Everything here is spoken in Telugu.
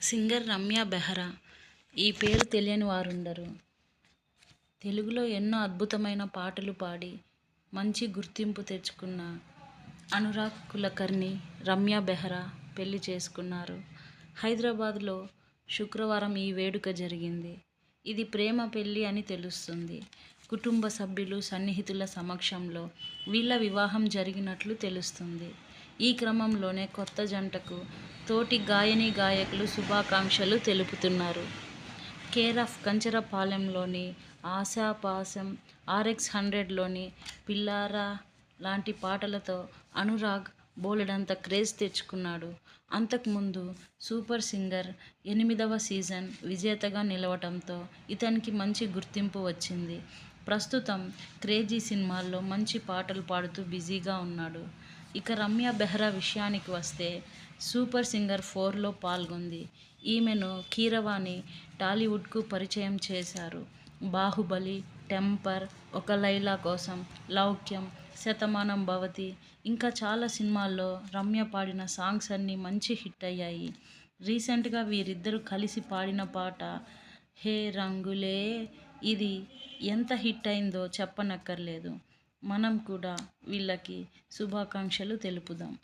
సింగర్ రమ్య బెహ్రా. ఈ పేరు తెలియని వారుండరు. తెలుగులో ఎన్నో అద్భుతమైన పాటలు పాడి మంచి గుర్తింపు తెచ్చుకున్న అనురాగ్ కులకర్ణి రమ్య బెహ్రా పెళ్ళి చేసుకున్నారు. హైదరాబాద్లో శుక్రవారం ఈ వేడుక జరిగింది. ఇది ప్రేమ పెళ్ళి అని తెలుస్తుంది. కుటుంబ సభ్యులు సన్నిహితుల సమక్షంలో వీళ్ళ వివాహం జరిగినట్లు తెలుస్తుంది. ఈ క్రమంలోనే కొత్త జంటకు తోటి గాయని గాయకులు శుభాకాంక్షలు తెలుపుతున్నారు. కేర్ ఆఫ్ కంచరపాలెంలోని ఆశాపాశం ఆర్ఎక్స్ హండ్రెడ్లోని పిల్లారా లాంటి పాటలతో అనురాగ్ బోలెడంత క్రేజ్ తెచ్చుకున్నాడు. అంతకుముందు సూపర్ సింగర్ ఎనిమిదవ సీజన్ విజేతగా నిలవటంతో ఇతనికి మంచి గుర్తింపు వచ్చింది. ప్రస్తుతం క్రేజీ సినిమాల్లో మంచి పాటలు పాడుతూ బిజీగా ఉన్నాడు. ఇక రమ్య బెహ్రా విషయానికి వస్తే సూపర్ సింగర్ ఫోర్లో పాల్గొంది. ఈమెను కీరవాణి టాలీవుడ్కు పరిచయం చేశారు. బాహుబలి టెంపర్ ఒక లైలా కోసం లౌక్యం శతమానం భవతి ఇంకా చాలా సినిమాల్లో రమ్య పాడిన సాంగ్స్ అన్నీ మంచి హిట్ అయ్యాయి. రీసెంట్గా వీరిద్దరూ కలిసి పాడిన పాట హే రంగులే ఇది ఎంత హిట్ అయిందో చెప్పనక్కర్లేదు. మనం కూడా వీళ్ళకి శుభాకాంక్షలు తెలుపుదాం.